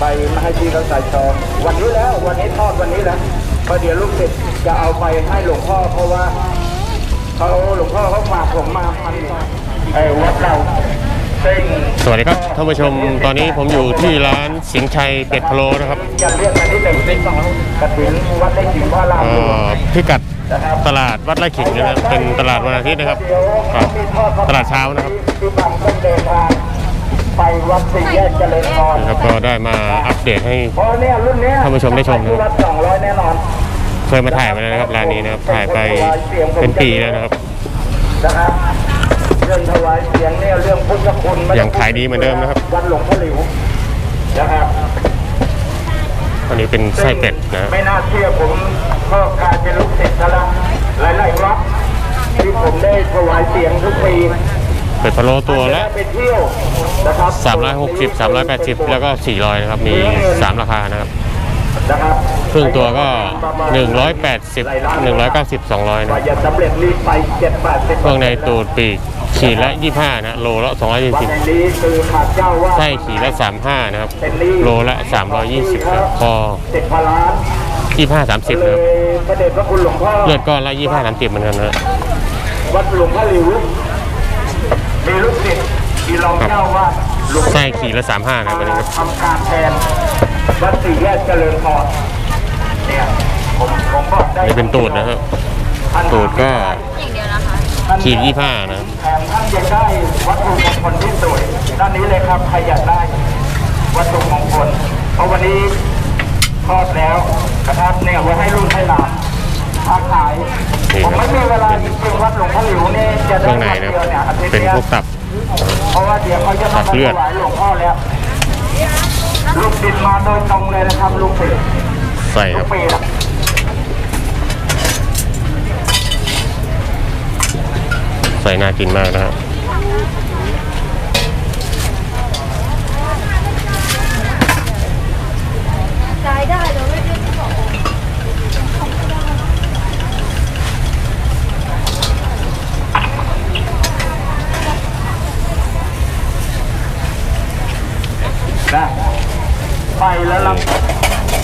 ไปมาให้พี่เขาใส่ซองวันนี้แล้ววันนี้ทอดวันนี้แล้วเพราะเดี๋ยวลูกศิษย์จะเอาไปให้หลวงพ่อเพราะว่าเขาหลวงพ่อเขาฝากผมมาพันหนึ่งไอ้วัดเราซึ่งสวัสดีครับท่านผู้ชมตอนนี้ผมอยู่ที่ร้านสิงห์ชัยเป็ดพะโล้นะครับจะเรียกกันที่หนึ่งเป็นสองกระถินวัดได้ถึงพระรามเอ่หลวงอพิกัดตลาดวัดไร่ขิงนะครับเป็นตลาดวันอาทิตย์นะครับครับตลาดเช้านะครับ ไปวัดสี่แยกเจริญพรนะครับก็ได้มาอัปเดตให้ เพราะเนี่ยรุ่นเนี้ยท่านผู้ชมได้ชมนะครับวัดสองร้อยแน่นอนเคยมาถ่ายไปแล้วนะครับร้านนี้นะครับถ่ายไปเป็นปีแล้วนะครับ นะครับเรื่องถวายเสียงเนี่ยเรื่องพุทธคุณไม่ต้ยังขายดีเหมือนเดิมนะครับ วัดหลวงพ่อหลิวนะครับอันนี้เป็นไส้เป็ดนะไม่น่าเชื่อผมก็กลายเป็นลูกศิษย์ซะแล้วหลายๆวัดที่ผมได้ถวายเสียงทุกปี เป็ดพะโล้ตัวละไปเที่ยวนะครับ360 380 แล้วก็ 400นะครับ มี 3 ราคานะครับนะครับครึ่งตัวก็ 180 190 200กนะว่าจะสำเร็จรีบไปเจ็ดแปดสิบเครื่องในตูดปีกขีดละ 25 นะ โลละวัดแห่ง240นี้คือขาดเจ้าว่าไส้ขีดละ 35 นะครับเป็นหนี้โลละ 320ครับคอเจ็ดพันล้าน25 30เลนะครับยพระเดชพระคุณหลวงพ่อเลือดก้อนละ 25 30เหมือนกันนะวัดหลวงพ่อหลิวมี ลูกศิษย์มีรองเจ้าว่าหลวงไส้ขีดละ35นะครับอันนี้ครับทำการแทนวัดสี่แยกเจริญพรเนี่ยผมผมบอกได้นี่เป็นตูดนะครับท่านตูดก็ท่านขีด25นะครับแถมท่านยังได้วัตถุมงคลที่สวยด้านนี้เลยครับใครอยากได้วัตถุมงคลเพราะวันนี้ทอดแล้วนะครับเนี่ยไว้ให้ลูกให้หลานค้าขาย นี่ผมครับไม่มีเวลาจริงๆวัดหลวงพ่อหลิวนี่จะเคได้รื่องในวันนะเดียวเนี่ยอาทิตย์เป็นเนี้ยพวกตับเพราะว่าเดี๋ยวเขาจะมาตัดเลือดถวายหลวงพ่อแล้วลูกศิษย์มาโดยตรงเลยนะครับลูกศิษย์ใส่คทุรักบปีนะใส่น่ากินมากนะครับจ่ายได้เดี๋ยวไม่ได้ บอกนะไปแล้วเรา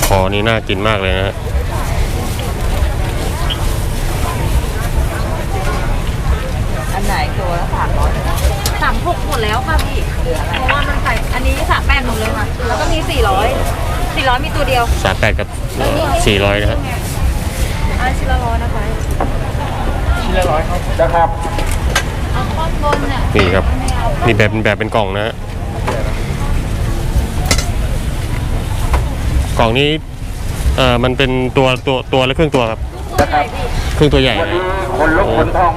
คอนี่น่ากินมากเลยนะฮะอันไหนตัวละสามร้อยสามหกหมดแล้วค่ะพี่เพราะว่ามันใส่อันนี้สามแปดหมดเลยค่ะ แล้วก็มีสี่ร้อยสี่ร้อยมีตัวเดียวสามแปดกับสี่ร้อยนะฮะอันชิ้นละร้อยนะคะนะครับเอาข้อนบนเนี่ยนี่ครับนี่แบบแบบเป็นกล่องนะฮะ กล่องนี้เอ่อมันเป็นตัวตัวตัวละครึ่งตัวครับ นะครับครึ่งตัวใหญ่วันนะ นี้ฮะคนลุกคนทอง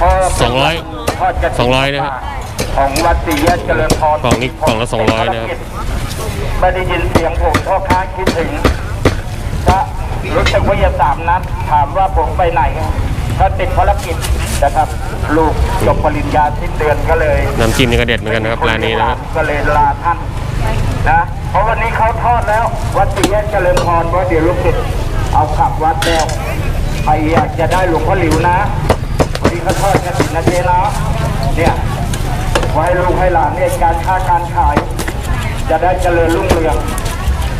พ่อสองร้อยทอดกระถิ่นสองร้อยนะฮะของวัดสี่แยกเจริญพรกล่องนี้กล่องละสองร้อยนะครับ ไม่ได้ยินเสียงผมพ่อค้าคิดถึงถ้ารู้สึกว่าจะสามนัดถามว่าผมไปไหนถ้าติดภารกิจนะครับ ลูกจบปริญญาสิ้นเดือนก็เลย น้ำจิ้มนี่ก็เด็ดเหมือนกันนะครับร้านนี้นะครับ ก็เลยลาท่านนะ เพราะวันนี้เขาทอดแล้ว วัดศรีแยกเจริญพรเพราะเดี๋ยวลูกศิษย์เอาขับวัดแล้วใครอยากจะได้หลวงพ่อหลิวนะวันนี้เขาทอดกันสินะเจนะเนี่ยไว้ลูกให้หลานเนี่ยการค้าการขาย จะได้เจริญรุ่งเรือง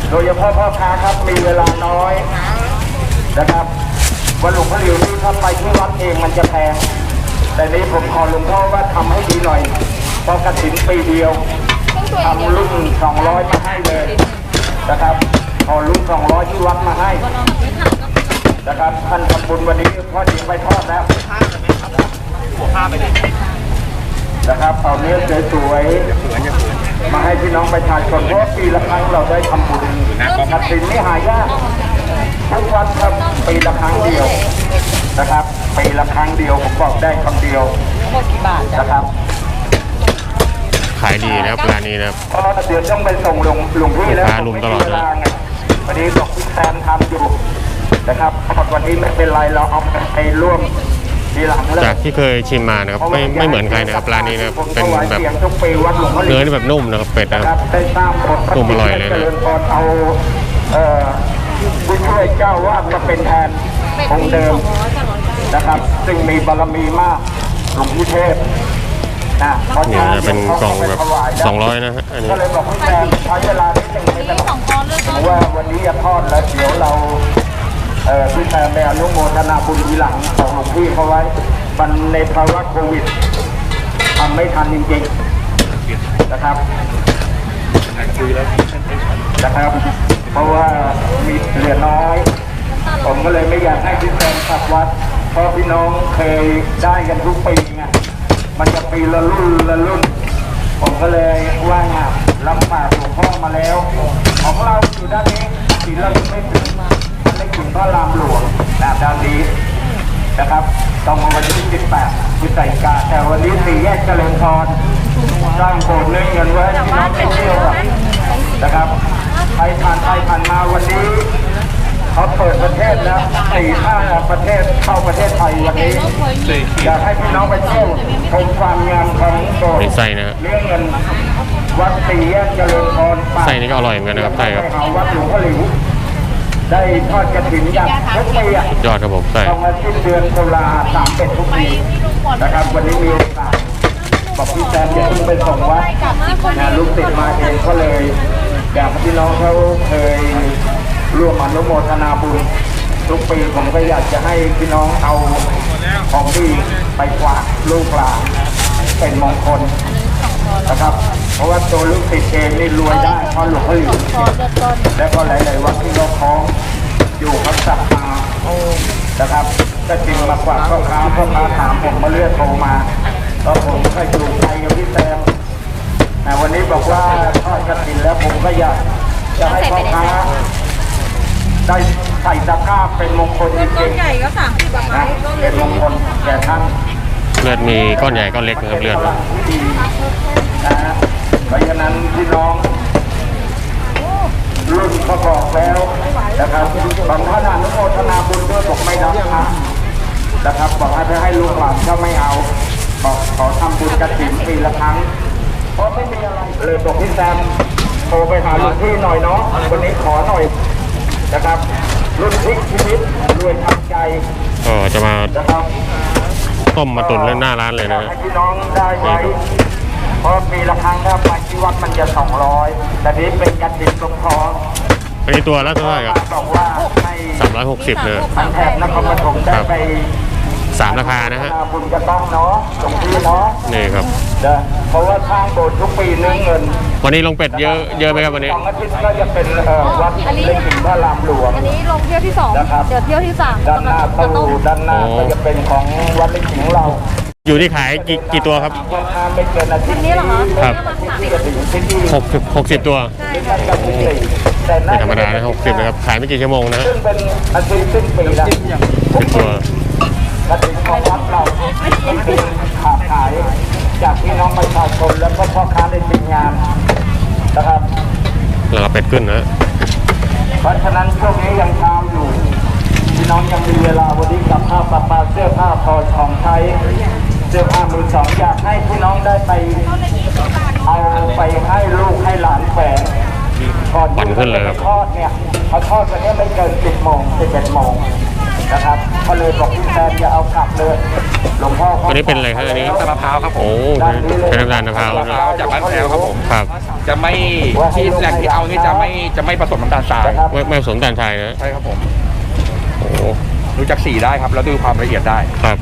โดยเฉพาะพ่อค้าครับมีเวลาน้อยนะครับวันหลวงพ่อหลิวนี่ถ้าไปที่วัดเองมันจะแพงแต่นี้ผมขอหลวงพ่อว่าทำให้ดีหน่อยเพอกระถินปีเดียว ทำรุ่นสองร้อยมาให้เลยนะครับขอรุ่นสองร้อยที่วัดมาให้ นะครับท่านทำบุญวันนี้พ่อดีไปทอดแล้วนะครับเอาเนื้อสวยๆมาให้พี่น้องประชาชนเพราะว่าปีละครั้งเราได้ทำบุญกระถินนี่หายากทุกวัดครับปีละครั้งเดียวนะครับปีละครั้งเดียวผมบอกได้คำเดียวหมดกี่บาทจ้ะนะครับ ขายดีนะครับร้านนี้นะครับ เพราะเดี๋ยวต้องไปส่งหลวงหลวงพี่แล้วลูกค้าลุมตลอดเลยวันนี้บอกพี่แซมทำอยู่นะครับพอวันนี้ไม่เป็นไรเราเอาไปร่วมทีหลังแล้วจากที่เคยชิมมานะครับไม่ไม่เหมือนใครนะครับร้านนี้นะครับเป็นแบบผมถวายสียงทุกปีวัดหลวงพ่อหลิเนื้อนี่แบบนุ่มนะครับเป็ดนะนะคครัรับบได้สร้างบทนุ่มอร่อยเลยนะจริญพรเอาเอ่อผู้ช่วยเจ้าวาดมาเป็นแทนเป็ดองมีค์เดิสมองร้อยกับร้อยเก้านะครับ ซึ่งมีบารมีมากหลวงพ่เทพนะ เนี่ฉะนั้นนะเป็นกล่องแบบเขาไปถวายนะ200 นะฮะอันนี้ก็เลยบอกพี่แซมใช้เวลานิดหนึ่งไม่มีเป็นไรสองปอนด์เลือกผก็มว่าวันนี้จะทอดแล้วเดี๋ยวเราเอ่อพี่แซมไปอนุโมทนาบุญทีหลังของหลวงพี่เขาไว้มันในภาวะโควิดทำไม่ทันจริงๆนะครับนะครับ เพราะว่ามีเหลือน้อย ผมก็เลยไม่อยากให้พี่แซมกลับวัด เพราะพี่น้องเคยได้กันทุกปีไง มันจะปีละรุ่นละรุ่น ผมก็เลยว่างานรับปากหลวงพ่อมาแล้ว ของเราอยู่ด้านนี้ศีลเราไม่ถึงไม่ถึงพระรามหลวงนะด้านนี้นะครับต้องมาวันที่ 18พฤศจิกาแต่วันนี้สี่แยกเจริญพรสร้างโบสถ์เนื่งเงินไว้ให้พี่น้องเที่ยวนนะครับใครผ่านไปผ่านมาวันนี้ เขาเปิดประเทศแล้วสี่ห้าประเทศเข้าประเทศไทยวันนี้อยากให้พี่น้องไปเที่ยวชมความงามของโบสถ์มีไส้นะฮะเรื่องเงินวัดสี่แยกเจริญพรปากไส้นี่ก็อร่อยเหมือนกันนะครับไส้ครับไปหาวัดหลวงพ่อหลิวได้ทอดกระถิ่นอย่างทุกปีอะยอดครับผมไส้ต้องมาสิ้นเดือนตุลาสามเป็ดทุกปีนะครับวันนี้มีโอกาสบอกพี่แซมจะเพิ่งไปส่งวัดนะลูกติดมาเองก็เลยอยากให้พี่น้องเขาเคย ร่วมอนุโมทนาบุญทุกปีผมก็อยากจะให้พี่น้องเอาของดีไปฝากลูกหลานเป็นมงคลนะครับ เพราะว่าตัวลูกติดเองนี่รวยได้เพราะหลวงพ่อหลิวพอเลือกต้นและก็หลายๆวัดที่เราคล้องอยู่ครับสักมานะครับก็จริงมากกว่าพ่อค้าพ่อค้าถามผมมาเลือกโทรมาก็ผมก็อยู่ใจกับพี่แซมแต่วันนี้บอกว่าทอดกระถินแล้วผมก็อยากจะให้พ่อค้า ได้ใส่ตะกร้าเป็นมงคลจเลือกต้รินงใหญ่ก็สามสิบแบบๆไหนนะเป็นมงคลแก่ท่านเลือดมีก้อนใหญ่ก้อนเล็กนะครับเลือดนพลังที่ดีนะฮะเพราะฉะนั้นพี่น้องรุ่นประกอบแล้วนะครับบางท่านอนุโมทนาบุญด้วยบอกไม่รับพระนะครับบอกให้ไปให้ลูกหลานก็ไม่เอาบอกขอทำบุญกระถิ่นปีละครั้งเพราะไม่มีอะไรเลยบอกพี่แซมโทรไปหาหลวงพี่หน่อยเนาะวันนี้ขอหน่อย นะครับรุ่นพลิกชีวิตรวยทางใจก็จะมานะครับต้มมาตุ๋นเล่นหน้าร้านเลยนะฮะให้พี่น้องได้ไว้เพราะปีละครั้งถ้าไปที่วัดมันจะสองร้อยแต่นี้เป็นกระถิ่นสงเคราะห์อันนี้ตัวละเท่าไหร่ครับบอกว่าให้สามร้อยหกสิบเลยทางแถบนครปฐมได้ไป สามราคานะฮะบุญกันบ้างเนาะตรงที่เนาะนี่ครับเด้อเพราะว่าสร้างโบสถ์ทุกปีเนื้อเงิน วันนี้ลงเป็ดเยอะเยอะไหมครับวันนี้สองอาทิตย์ก็จะเป็นเอ่อวัดเล็กถิ่นพระรามหลวงอันนี้ลงเที่ยวที่สองนะครับเดี๋ยวเที่ยวที่สามด้านหน้าจะต้ตู้มด้านหน้าโอ้ก็จะเป็นของวัดเล็กถิ่นของเราอยู่ที่ขายกี่กี่ตัวครับราคาไม่เกินอาทิตย์นี้เหรอคะครับที่จะถึงที่นี่หกสิบหกสิบตัวไม่ใช่กับที่สี่แต่ไม่ธรรมดานะหกสิบนะครับ ขายไม่กี่ชั่วโมงนะฮะซึ่งเป็นอาทิตย์สิ้นปีนะสิบตัว กระถิ่นของวัดเรามันเป็นขาขาย จากพี่น้องประชาชนแล้วก็พ่อค้าในทีมงานนะครับแล้วก็เป็ดขึ้นนะฮะเพราะฉะนั้นช่วงนี้ยังเช้าอยู่พี่น้องยังมีเวลาวันนี้กับข้าวปลาปลาเสื้อผ้าพอของใช้เสื้อผ้ามือสองอยากให้พี่น้องได้ไป เอาไปให้ลูกให้หลานแฝงก่อน ปั่น ขึ้นเลยครับทอดเนี่ยเขาทอดวันนี้ไม่เกินสิบโมงสิบเอ็ดโมงนะครับก็เลยบอกพี่แซมอย่าเอากลับเลยหลวงพ่อเขาอันนี้เป็นอะไรครับอันนี้น้ำตาลมะพร้าวครับผมโอ้ใช้น้ำตาลมะพร้าวมะนะพร้าวจากบ้านแพ้วครับผมครับ จะไม่ที่แหล่งที่เอานี่จะไม่จะไม่ผสมน้ำตาลทรายนะครับไม่ไม่ผสมตาลทรายนะใช่ครับผมโอ้ดูจากสีได้ครับแล้วดูความละเอียดได้ครับ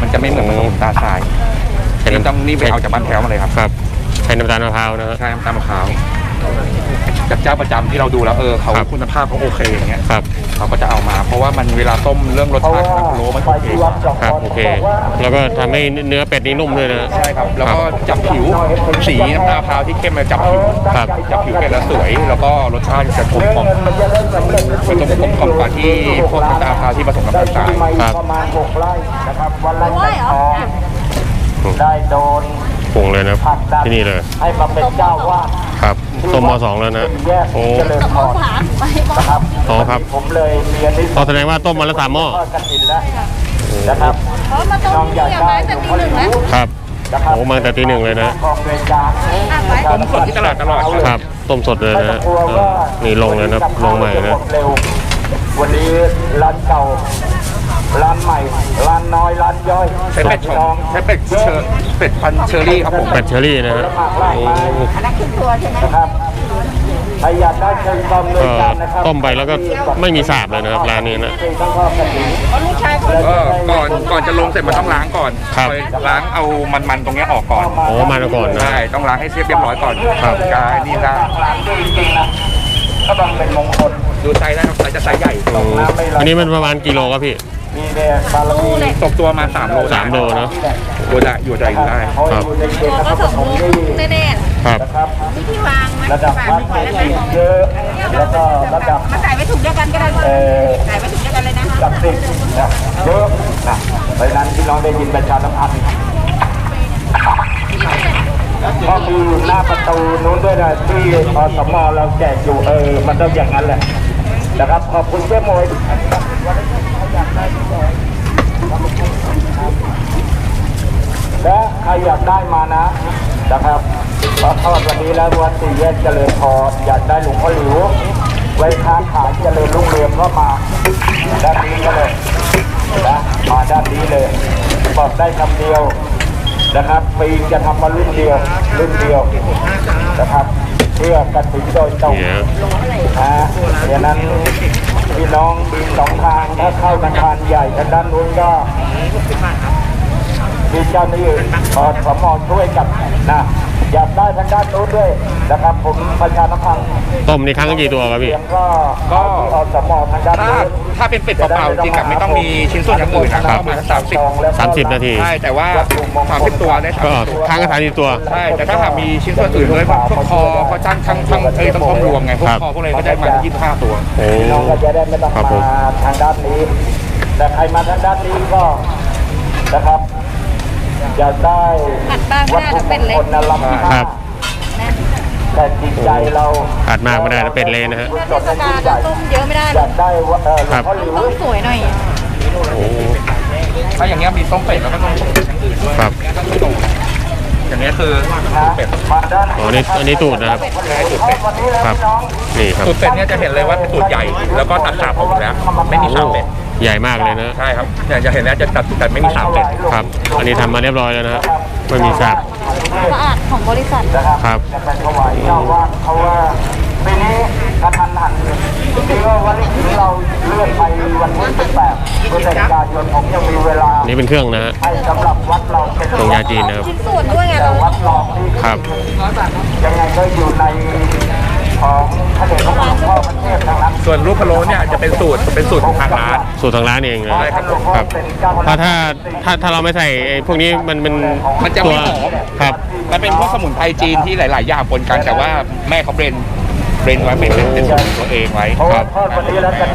มันจะไม่เหมือนผสมน้ำตาลทรายใช้นี่น้ำต้องนี่ไปเอาจากบ้านแพ้วมาเลยครับครับใช้น้ำตาลมะพร้าวนะฮะใช่น้ำตาลมะพร้าว จากเจ้าประจำที่เราดูแล้วเออเขาครับ คุณภาพเขาโอเคอย่างเงี้ยครับเราก็จะเอามา เพราะว่ามันเวลาต้มเรื่องรสเพราะชาติว่าของพะโล้มันไปโอเคที่วัดสองครับคนโอเคบอกว่าแล้วก็ทำให้เนื้อเป็ดนี่นุ่มด้วยนะ ใช่ครับ แล้วก็จับผิวสีน้ำตาลมะพร้าวที่เข้มมาจับผิวครับ จับผิวเป็ดแล้วสวย แล้วก็รสชาติจะกลมเนื้อกล่อมเงินมันจะได้สำเร็จมันจะกลมกล่อมกว่าที่พวกน้ำตาลมะพร้าวที่ผสมน้ำตาลทรายได้ที่มาประมาณหกไร่นะครับวันละโอ้แสยนเหรอทองได้โดน ปรุงเลยนะครับผลักดันที่นี่เลยให้มาเป็นเจ้าวาดครับต้มมสองแล้วนะแยกโอ้เจริญกับพหม้อรสามไปหม้อนะครับอ๋อครับผมเลยเรียนที่พอแสดงว่าต้มมาแล้วสามหม้อทอดกระถินแล้วนะครับเพราะมาต้มน้องอยากเสียได้ไม้แต่ตีหนึ่งแล้วครับนะครับโอ้มาแต่ตีหนึ่งเลยนะกองเวรการอะไปต้มสดที่ตลาดตลอดครับ ต้มสดเลยไม่นะต้องกลัวว่านี่ลงเลยนะครับลงใหม่นะเร็ววันนี้ร้านเก่า ร้านใหม่ร้านน้อยร้านย่อยใช้เป็ดชองใช้เป็ดเชอร์เป็ดพันธุ์เชอรี่ครับผมเป็ดเชอรี่นะฮะโอ้อันนั้นครึ่งตัวใช่ไหมนะครับใครอยากได้เชิญชมเลยก็กันนะครับต้มไปแล้วก็ไม่มีสาบเลยนะครับร้านนี้นะต้องทอดกระถิ่นเพราะลูกชายคนก็ก่อนก่อนจะลงเสร็จมันต้องล้างก่อนครับคอยล้างเอามันๆตรงเนี้ยออกก่อนโอ้มาแล้วก่อนนะใช่ต้องล้างให้เรียบเรียบร้อยก่อนครับกายนี่ได้ร้านดีจริงๆนะก็ต้องเป็นมงคลดูไซส์ได้ครับไซส์จะไซส์ใหญ่อืมอันนี้มันประมาณกิโลครับพี่มีเดชบารมี ตกตัวมา3โลสามโลเนอะอยู่ได้อยู่ได้อยู่ได้เพราะอยู่ในเกณฑ์ตัวนคก็รสปองฐโลมนี่แน่ครับนะครับมีที่วางไหมระดับวัดนี่เยอะแล้วก็ระดับมาใส่ไว้ถุงเดียวกันก็ได้เอ่อใส่ไว้ถุงเดียวกันเลยนะคะจับสิบนะเยอะนะเพราะฉะนั้นพี่น้องได้ยินประชาสัมพันธ์ก็มีอยู่หน้าประตูนู้นด้วยนะที่อสมเราแจกอยู่เออ มันต้องอย่างนั้นแหละนะครับขอบคุณเจ้โมย และใครอยากได้มานะนะครับพอทอดวันนี้แล้ววัดสี่แยกเจริญพรอยากได้หลวงพ่อหลิว ไว้ค้าขายเจริญรุ่งเรืองก็มาด้านนี้ก็เลยนะมาด้านนี้เลยบอกได้คำเดียวนะครับปีจะทำมารุ่นเดียวรุ่นเดียวนะครับ เพื่อกันถึงโดยตรงเนี่ยนะดังนั้น พี่น้องมีสองทางถ้าเข้าธนาคารใหญ่ทางด้านนู้นก็ มีเจ้าหน้าที่อสมช่วยกันนะอยากได้ทางด้านนู้นด้วยนะครับผมประชาสัมพันธ์ต้มนี่ครั้งละกี่ตัวครับพี่เสียงก็ก็อสมทางด้านถ้านู้น ถ้าเป็นเป็ดเปล่าๆจริงแบบไม่ต้องมีชิ้นส่วนอย่างอื่นนะครับประมาณสามสิบสามสิบนาที ใช่แต่ว่าสามสิบตัวได้สามก็สิบตัวครั้งละสามสิบตัว ใช่แต่ถ้าหากมีชิ้นส่วนอื่นด้วยพวกคอเขาจ้างช่างช่างเอ้ยต้องต้มรวมไงพวกครับคอพวกอะไรก็ได้มายี่สิบห้าตัว โอ้ พี่น้องก็จะได้ไม่ต้องครับผม มาทางด้านนี้ แต่ใครมาทางด้านนี้ก็นะครับ อยากได้อัดบ้างก็วัตได้ถุถ้ามเป็นงเล็คกลนะล้ำค่าครับ แต่จิตใจเราอัดมากไม่ได้นะเป็ดเลยนะฮะเทศกาลอะต้มเยอะไม่ได้หอรอยากกได้ว่าเออหลวครังบพ่อหลิว ต้องสวยหน่อยโอ้ถ้าอย่างเงี้ยมีต้มเป็ดแล้วก็ต้มเป็ดอย่างอื่นด้วยครับอย่างเงี้ ยคือนะเป็ดมาด้านอ๋อนี่อันนี้ตูดนะครับวันนี้แล้วครับพี่น้องนี่ครับสูตรเป็ดเนี่ยจะเห็นเลยว่าเป็นสูตรใหญ่ แล้วก็ตัดขาผมแล้วไม่มีสามเป็ดใหญ่มากเลยนะใช่ครับเนี่ยจะเห็นแล้วจะตัดแต่ไม่มีสามเป็ดครับ อันนี้ทำมาเรียบร้อยแล้วนะฮะไม่มีสาบสะอาดของบริษัทนะครับครับจะไปถวายเจ้าว่าเขาว่าปีนี้กระทันหันที่ว่าวั นนี้เราเลื่อนไปวันที่18พฤศจิกายนผมยังมีเวลาอันนี้เป็นเครื่องนะฮะให้สำหรับวัดเราเป็นตรงยาจีนนะครับชิ้นส่วนด้วยไงแต่เราวัดรองที่ครับยังไงก็อยู่ในของพระเดชพระคุณหลวงพ่อพระเทพทางนั้นส่วนลูกพะโล้เนี่ยจะเป็นสูตรเป็นสูตรของทางร้านสูตรทางร้านเองนะใช่ครับครับเป็นเจ้าพถ้านักถ้าถ้าถ้าเราไม่ใส่ไอ้พวกนี้มันเป็นมันจะตัไม่วหอมครับมันเป็นพวกสมุนไพรจีนที่หลาย ๆ อย่างปนกันแต่ว่าแม่เขาเบรน เบรนไว้เป็นเป็นเป็นสูตรของตัวเองไว้เพราะว่าทอดวันนี้แล้วกัน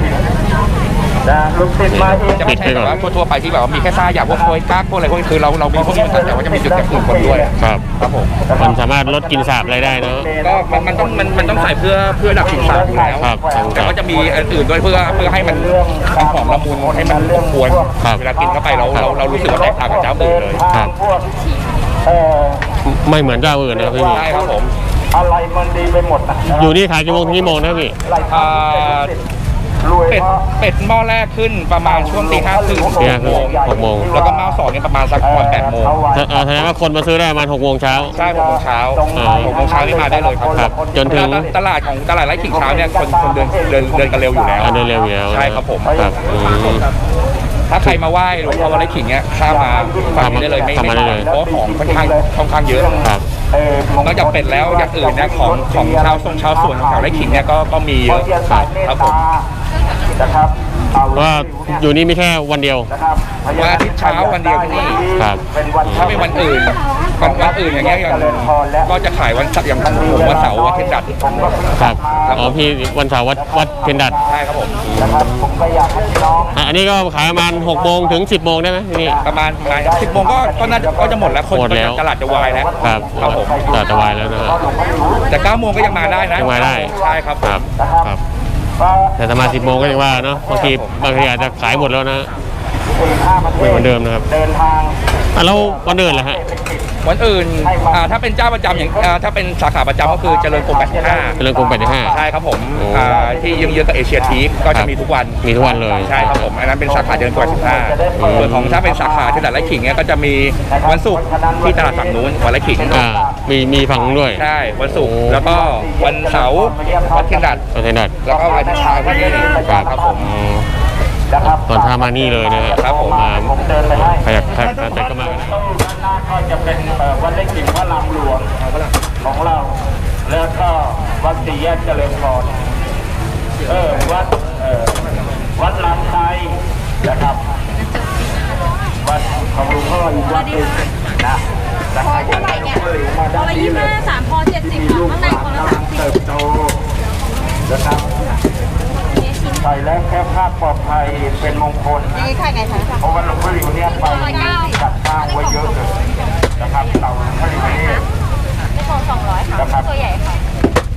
นะลูกศิษย์มาเองจะไม่ใช่แบบว่าทั่วๆไปที่แบบว่ามีแค่ซ่าอย่างพวกโคยกั๊กพวกอะไรพวกนี้คือเราเรามีพวกนี้เหมือนกันแต่ว่าจะมีจุดอย่างอื่นคนด้วยครับครับผมมันสามารถลดกลินสาบอะไรได้เนอะก็มันมันต้องมันมันต้องใส่เพื่อเพื่อดับกลิ่นสาบอยู่แล้วครับแต่ก็จะมีอันอื่นด้วยเพื่อเพื่อให้มันมันหอมละมุนให้มันนุ่มควรครับเวลากินเข้าไปเราเราเรารู้สึกว่าแตกต่างกับเจ้าอื่นเลยครับพวกเอ่อไม่เหมือนเจ้าอื่นนะครับพี่ใช่ครับผม อะไรมันดีไปหมดนะอยู่นี่ขายกี่โมงถึงกี่โมงนะครับพี่อะไรอ่ารวยเป็ดเพราะเป็ดหม้อแรกขึ้นประมาณช่วงตีห้าครึ่งตีห้าครึ่งหกโมง แล้วก็หม้อสองเนี่ยประมาณสักก่อนแปดโมงถ้าเอ่อแสดงว่าคนมาซื้อได้ประมาณหกโมงเช้าใช่หกโมงเช้าอ่าหกโมงเช้านี่มาได้เลยครับครับ จนถึงตลาดของตลาดไร่ขิงเช้าเนี่ยคนคนเดินเดินเดินกันเร็วอยู่แล้วอ่าเดินเร็วอยู่แล้วใช่ครับผมครับอืมถ้าใครมาไหว้หลวงพ่อวัดไร่ขิงเนี่ยข้ามมาฝั่งนี้ได้เลยไม่ข้ามไม่มาได้เลยเพราะของค่อนข้างค่อนข้างเยอะครับเอ่อ นอกจากเป็ดแล้วอย่างอื่นเนี่ยของของชาวทรงชาวสวนของแถวไร่ขิงเนี่ยก็ก็มีเยเพอะราะจะคสารัยบเมตครับผตามนะครับเพราะ ว่าอยู่นี่มีแค่วันเดียวนะครับวันอาทิตย์เช้าวันเดียวที่นี่ครับเป็นวันถ้าเป็นวันอื่นวันวันอื่นอย่างเงี้ยอย่างก็จะขายวันเสาร์อย่างผมวันเสาร์วันเพ็ญดัดผมก็เพิ่งครับกลับมาอ๋อพี่วันเสาร์วัดวัดเพนดัดใช่ครับผมนะครับผมก็อยากให้พี่น้องอะอันนี้ก็ขายประมาณ6โมงถึง 10โมงได้ไหมที่นี่ประมาณประมาณสิบโมงก็ก็น่าจะก็จะหมดแล้วคนหมดแล้วตลาดจะวายแล้วครับครับผมตลาดจะวายแล้วนะฮะแต่เก้าโมงก็ยังมาได้นะยังมาได้ใช่ครับครับครับ แต่ถ้ามา10โมงก็ยังว่าเนาะบางทีบางทีอาจจะขายหมดแล้วนะไม่เหมือนเดิมนะครับเดินทางอะแล้ววันเดินเหรอฮะวันอื่นอ่าถ้าเป็นเจ้าประจำอย่างอ่าถ้าเป็นสาขาประจำก็คือเจริญกรม85เจริญกรม85ใช่ครับผมโอ้อ่าที่เยื้องๆกับเอเชียทีคก็จะมีทุกวันมีทุกวันเลยใช่ครับผมอันนั้นเป็นสาขาเจริญกรม85ส่วนของถ้าเป็นสาขาที่ตลาดไร่ขิงเนี่ยก็จะมีวันศุกร์ที่ตลาดฝั่งนู้นวันไร่ขิงอ่า มีมีฝั่งนู้นด้วย ใช่วันศุกร์แล้วก็วันเสาร์วันเทียนดัดประเทศดัดแล้วก็วันอาทิตย์เช้าที่นี่ครับผมนะครับตอนเช้ามานี่เลยนะฮะครับผม มาผมเดินไปให้ใครอยากใครใครก็มากันนะตู้ด้านหน้าก็จะเป็นเอ่อวัดเล็กกิ่งพระรามหลวงของเรา แล้วก็วัดสี่แยกเจริญพรเออวัดเอ่อวัดลำไทยนะครับวัดของหลวงพ่ออีกวัดหนึ่งนะนะ พอเท่าไหร่เนี่ยมาพอด้านละนี้ยี่เลห้ายสามพอเจ็ดสิบมีค่ะลูกข้างในหลานคนละกำลัสางมสิบเติบโตนะครับใส่แล้วแค่ภาพปลอดภัยเป็นมงคลนี่ขายไงคะเพราะว่าหลวงพ่อหลิวเนี่ยไปจัดสร้างไว้เยอะเลยนะครับเต่าหลวงพ่อหลิวนี่ไม่พอสองร้อยค่ะนะครับตัวใหญ่ค่ะ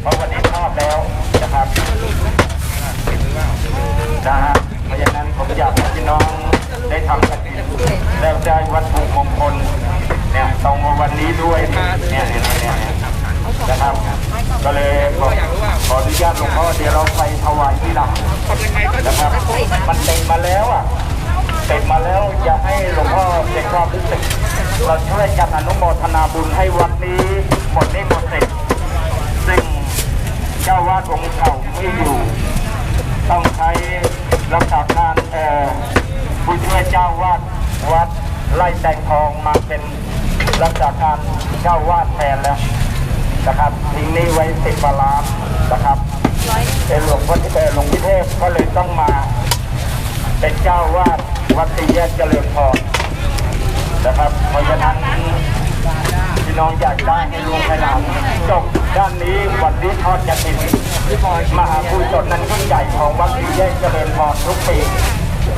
เพราะวันนี้ทอดแล้วนะครับนะฮะเพราะฉะนั้นผมอยากให้พี่น้องได้ทำกันดีแล้วได้วัตถุมงคล เนี่ยตรงวันนี้ด้วยเนี่ยเนี่ยเนี่ยเนี่ยนะครับก็เลยขอขออนุญาตหลวงพ่อเดี๋ยวเราไปถวายที่หลังนะครับมันเต็มมาแล้วอะเสร็จมาแล้วอย่าให้หลวงพ่อเสียความรู้สึกเราช่วยกันอนุโมทนาบุญให้วัดนี้หมดหนี้หมดสิทธิ์ซึ่งเจ้าวาดองค์เก่าไม่อยู่ต้องใช้รักษาการผู้ช่วยเจ้าวาดวัดไร่แตงทองมาเป็น รักษาการเจ้าวาดแทนแล้วนะครับทิ้งนี้ไว้สิบกว่าล้านนะครับเป็นหลวงพ่อที่เป็นหลวงพิเทพก็เลยต้องมา เป็นเจ้าวาดวัดตีแยกเจริญพรนะครับเพราะฉะนั้นพี่น้องอยากได้ให้ลงให้หลังจบด้านนี้วันนี้ทอดกระถิ่นมหาภูชนนั้นยิ่งใหญ่ของวัดตีแยกเจริญพรทุกปี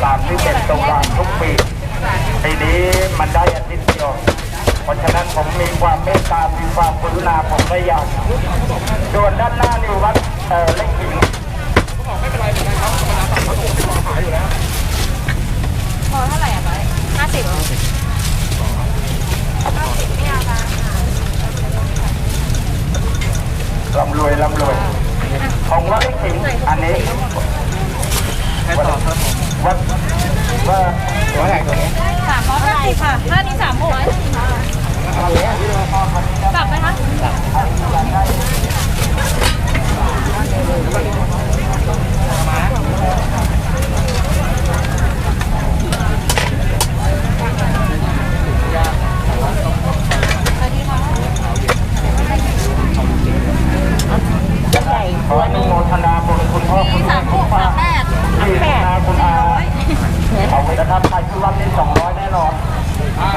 ตามที่เป็นตรงกลางทุกปีปีนี้มันได้อาทิตย์เดียวเพราะฉะนั้นผมมีความเมตตา มีความกรุณาผมไม่อยาก ส่วนด้านหน้านี่วัดเอ่อเล็กหิง พอเท่าไหร่อะไปห้าสิบ ร่ำรวยร่ำรวยของวัดไอ้ขิงอันนี้วัดวัดว่าวัดไหนตัวนี้ สามร้อยห้าสิบค่ะห้านี้สามร้อยกลับไหมคะสวัสดีค่ะ ขออนุโมทนาบุญคุณพ่อคุณแม่คุณป้าสามแปดที่นาคุณอาเอาไว้นะครับใครที่วัดนี่สองร้อยแน่นอน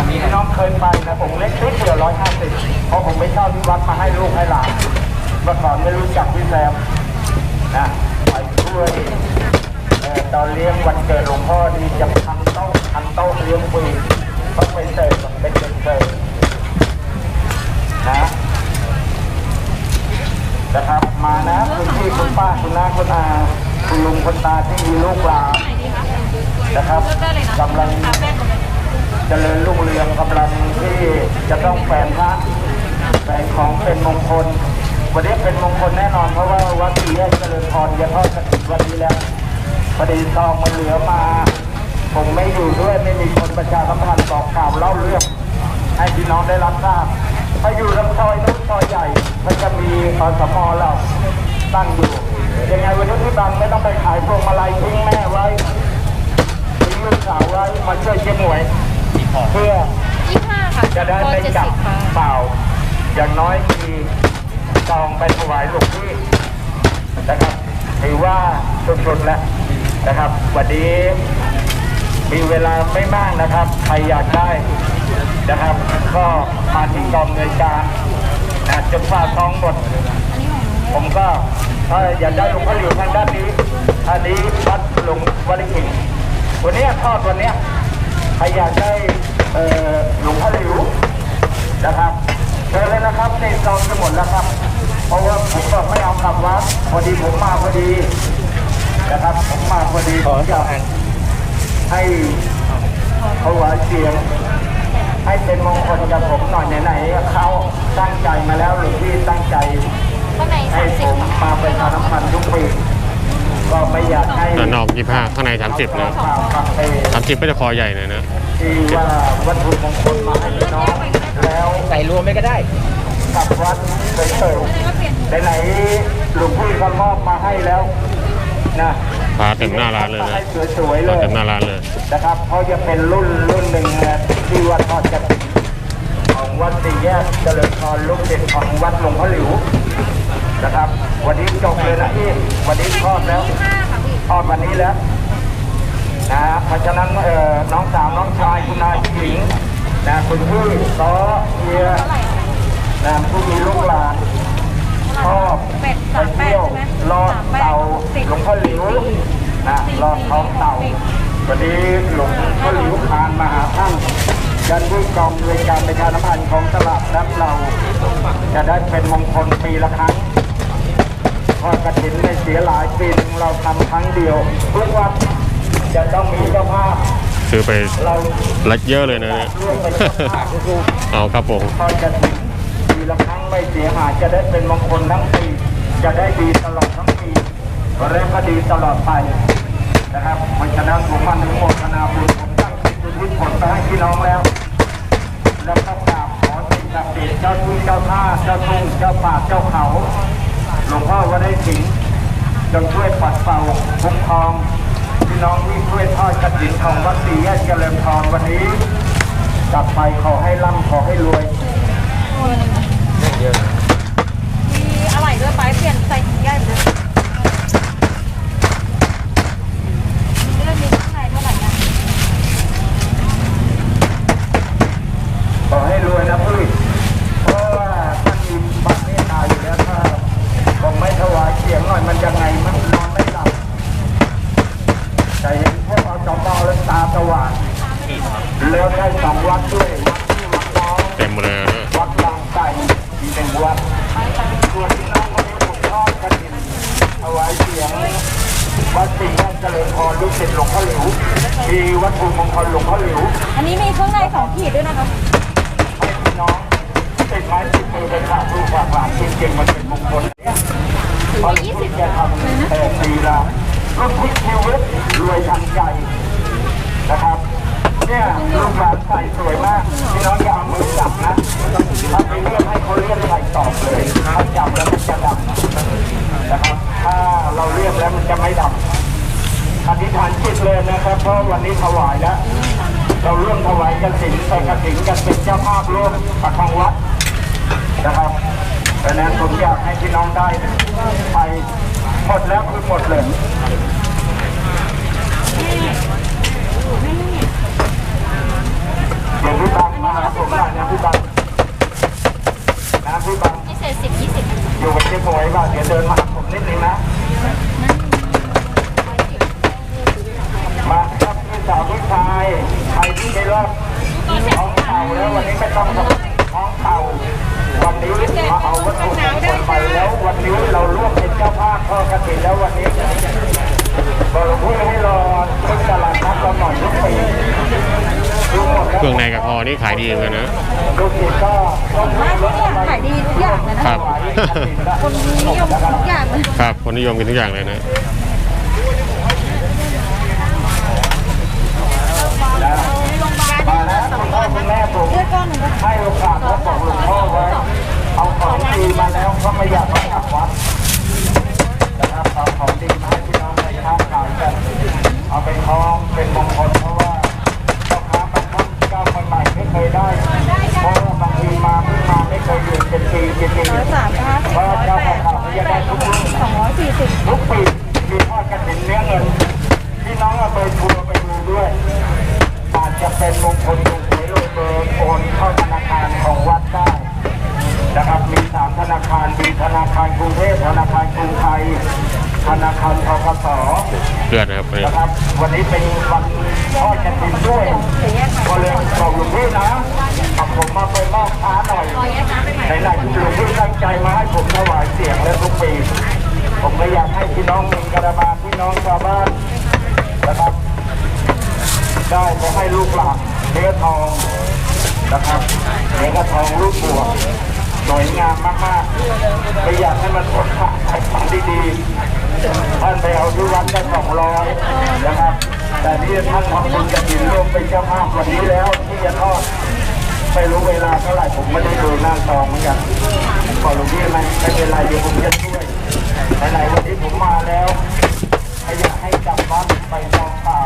มีพี่น้องเคยไปนะผมเล็กนิดเดียวร้อยห้าสิบเพราะผมไปเช่าที่วัดมาให้ลูกให้หลานเมื่อก่อนไม่รู้จักพี่แซมนะไปช่วยเอ่ตอนเลี้ยงวันเกิดหลวงพ่อดีจะทันโต๊ะทันโต๊ะเลี้ยงฟรีต้องไปเสิร์ฟเป็นเป็นเสิร์ฟนะนะครับ มานะคุณพี่คุณป้าคุณน้าคุณอาคุณลุงคุณตาที่มีลูกหลานนะครับกำลังทาแป้งหมดเลยเจริญรุ่งเรืองกำลังที่จะต้องแฝงพระแฝงของเป็นมงคล วันนี้เป็นมงคลแน่นอนเพราะว่าวัดศรีแยกเจริญพรจะทอดกระถิ่นวันนี้แล้วพอดีทองมันเหลือมาผมไม่อยู่ด้วยไม่มีคนประชาสัมพันธ์บอกกล่าวเล่าเรื่องให้พี่น้องได้รับทราบ ถ้าอยู่ลำซอยนู้นซอยใหญ่ มันจะมีอสมเราตั้งอยู่ยังไงวันนี้พี่บังไม่ต้องไปขายพวงมาลัยทิ้งแม่ไว้ทิ้งลูกสาวไว้มาช่วยเจ๊หมวยเพื่อยี่ห้าค่ะจะได้พอไม่เจ็ดจับสิบค่ะเปล่า อย่างน้อยมีซองไปถวายหลวงพี่นะครับถือว่าสุดๆแล้วนะครับ วันนี้มีเวลาไม่มากนะครับ ใครอยากได้ นะครับ ก็มาที่กองเงินการนะจนฝ่าท้องหมด ผมก็ถ้าอยากได้หลวงพ่อหลิวทางด้านนี้อันนี้วัดหลวงวัดไร่ขิงวันนี้ทอดวันนี้ใครอยากได้หลวงพ่อหลิวนะครับเชิญเลยนะครับในซองจะหมดแล้วครับ เพราะว่าผมก็ไม่เอากลับวัดพอดีผมมาพอดีนะครับผมมาพอดีผมจะให้เขาหวานเสียง ให้เป็นมงคลกับผมหน่อยไหนๆเขาตั้งใจมาแล้วหรือพี่ตั้งใจข้างในให้สามสิผบมมาเป็นชาน้ำมันทุกปีก็ไม่อยากให้ด้านนอกยี่ห้าข้างในสามสิบนะข่าวคาเฟ่สามสิบก็จะคอใหญ่หน่อยนะที่ว่าวัตถุมงคลมาให้พี่น้องแล้วใส่รวมไม่ก็ได้กลับวัดเฉยๆไหนๆหลวงพี่ก็มอบมาให้แล้วนะพาเต็มหน้าร้านเลยนะให้สวยๆเลพายเต็มหน้าร้านเลยนะครับเพราะจะเป็นรุ่นรุ่นหนึ่งนะ ที่วัดทอดกระถิ่นของวัดสี่แยกเจริญพรลูกเด็ดของวัดหลวงพ่อหลิวนะครับ วันนี้จบเลยนะพี่วันนี้ทอดแล้วทอดวันนี้แล้วนะเพราะฉะนั้นเอ่อน้องสาวน้องชายคุณนายหญิงนะคุณพี่ต้อเฮียนะผู้มีลูกหลานชอบเป็ดไปเที่ยวใช่ไหมลอดเต่าหลวงพ่อหลิวนะลอดท้องเต่า วันนี้หลวงพ่อหลิวคานมาหาท่านยันด้วยกองโดยการประชาสัมพันธ์ของตลาดน้ำเรา จะได้เป็นมงคลปีละครั้งทอดกระถินไม่เสียหลายปีหนึงเราทำครั้งเดียวทุกวัดจะต้องมีเจ้าภาพซื้อไปเราลัดเยอะเลยนะเนี่ยร่วมเป็นเจ้าภาพเอาครับผมทอดกระถินปีละครั้งไม่เสียหายจะได้เป็นมงคลทั้งปี จะได้ดีตลอดทั้งปีและก็ดีตลอดไป นะครับเพราะฉะนั้นผมมาถึงโมทนาบุญผมตั้งจิตอุทิศผลไปให้พี่น้องแล้ว แล้วก็กราบขอสิ่งศักดิ์สิทธิ์เจ้าทุ่งเจ้าท่าเจ้าทุ่งเจ้าป่าเจ้าเขา หลวงพ่อวัดได้สิงจงช่วยปัดเป่าคุ้มครองพี่น้องที่ช่วยทอดกระถิ่นของวัดศรีแยกเจริญพรวันนี้กลับไปขอให้ร่ำขอให้รวยมีอะไรด้วยไปเปลี่ยนใส่ถุงใหญ่ไปเลยเรื่องนี้ข้างในเท่าไหร่นะ ขอให้รวยนะพี่เพราะว่าท่านมีบัตรเมตตาอยู่แล้วถ้าผมไม่ถวายเสียงหน่อยมันยังไงมันนอนไม่หลับแต่เห็นพวกเอาจอมบอแล้วตาสว่างแล้วได้สองวัดด้วยวัดที่วัดน้อง เต็มเลยนะ วัดบางไก่อีกหนึ่งวัดส่วนที่น้องคนนี้ผมทอดกระถิ่นถวายเสียง วัดสิงห์เจริญพรลูกศิษย์หลวงพ่อหลิวมีวัตถุมงคลหลวงพ่อหลิวอันนี้มีเครื่องในสองขีดด้วยนะคะให้พี่น้องติดไม้ติดมือไปฝากลูกฝากหลานจริงๆมันเป็นมงคลเนี่ยตอนนี้คุณจะทำแต่ปีละรุ่นพิชีวิตรวยทันใจนะครับเนี่ยลูกหลานใส่สวยมากพี่น้องอย่าเอามือจับนะถ้าไปเรียกให้เขาเรียกใส่ตอบเลยถ้าจับแล้วมันจะดำนะ นะครับ ถ้าเราเรียกแล้วมันจะไม่ดำอธิษฐานจิตเลยนะครับ เพราะวันนี้ถวายแล้ว เราร่วมถวายกันสินใส่กระถิ่นกันเป็นเจ้าภาพร่วมกับทางวัดนะครับดังนั้นผมอยากให้พี่น้องได้ไปหมดแล้วคือหมดเลยเดี๋ยวพี่บังมาหาผมหน่อยนะพี่บังนะพี่บัง พิเศษสิบยี่สิบ อยู่กับเจ๊บวยบ้างเดี๋ยวเดินมาหาผมนิดนึงนะ มาครับพี่สาวพี่ชายใครที่ได้รอบท้องเต่าแล้ววันนี้ไม่ต้องท้องเต่า วันนี้มาเอาวัตถุมงคลไปแล้ว วันนี้เราร่วมเป็นเจ้าภาพทอดกระถิ่นแล้ววันนี้บอกหลวงพ่อให้รอทุกตลาดนัดเราหน่อยทุกปีดูหมดแล้ว เครื่องในกับคอนี่ขายดีเหมือนกันนะ ลูกศิษย์ก็ต้อง มากทุกอย่างขายดีทุกอย่างเลยนะ ครับคนนิยมทุกอย่างเลยครับคนนิยมกินทุกอย่างเลยนะมาแล้วคุณพ่อคุณแม่ผมเลือดก้อนหนึ่งก็ ให้โอกาสและบอกหลวงพ่อไว้ เอาของดีมาแล้วก็ไม่อยากให้กลับวัดนะครับเอาของดีมาให้พี่น้องในค้าขายกัน เอาไปคล้องเป็นมงคลเพราะว่าเจ้าค้าบางท่านเจ้าคนใหม่ไม่เคยได้ เพราะว่าบางทีมาเพิ่งมาไม่เคยอยู่เป็นปีเป็นปี ร้อยสามห้าสิบ เพราะ ร้อย เจ้า แป ของ ด เขาจะได้ทุกรุ่น สองร้อยสี่สิบ ทุกปีมีทอดกระถิ่นเนื้อเงิน เลือดนะครับวันนี้ นะครับ วันนี้เป็นวันทอดกระถิ่นด้วยก็เลยบอกหลวงพี่นะขับผมมาไปมอบช้าหน่อยไหนๆที่หลวงพี่ตั้งใจมาให้ผมถวายเสียงและทุกปี ผมก็อยากให้ พี่น้องมืองกระบาพี่น้องชาวบ้านนะครับ ได้ไปให้ลูกหลานเนื้อทองนะครับเนื้อกระทองลูกบัวสวยงามมากๆไม่อยากให้มันอดขาดใครของดีๆท่านไปเอาที่วัดได้สองร้อยนะครับ แต่นี่ท่านทำบุญกระถิ่นรวมเป็นเจ้าภาพวันนี้แล้วที่จะทอดไม่รู้เวลาเท่าไหร่ผมไม่ได้ดูหน้าซองเหมือนกันขอหลวงพี่ไหมไม่เป็นไรเดี๋ยวผมจะช่วย ไหนๆวันนี้ผมมาแล้วไม่อยากให้กลับบ้านไปกองเปล่า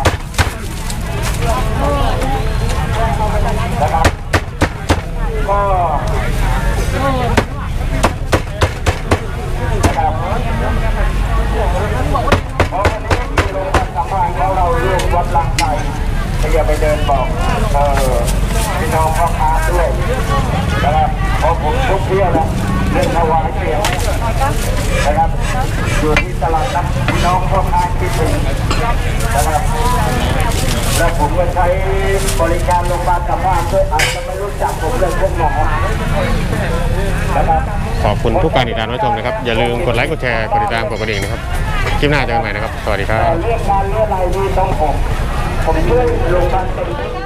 นะครับก็นะครับเพราะวันนี้มีโรงพยาบาลสัมพันธ์ของเราเรื่องวัดลังไทยก็อย่าไปเดินบอกเออพี่น้องพ่อค้าด้วยนะครับเพราะผมทุกเที่ยวแล้ว เรื่องถวายเสียงนะครับอยู่ที่ตลาดนัดพี่น้องพ่อค้าคิดถึงนะครับแล้วผมก็ใช้บริการโรงพยาบาลกับบ้านด้วยอาจจะไม่รู้จักผมเลยพวกหมอนะครับขอบคุณทุกการติดตามรับชมนะครับ อย่าลืมกดไลค์กดแชร์กดติดตามกดกระดิ่งนะครับคลิปหน้าเจอกันใหม่นะครับ สวัสดีครับเรื่องการเรื่องอะไรนี่ต้องผมผมช่วยโรงพยาบาล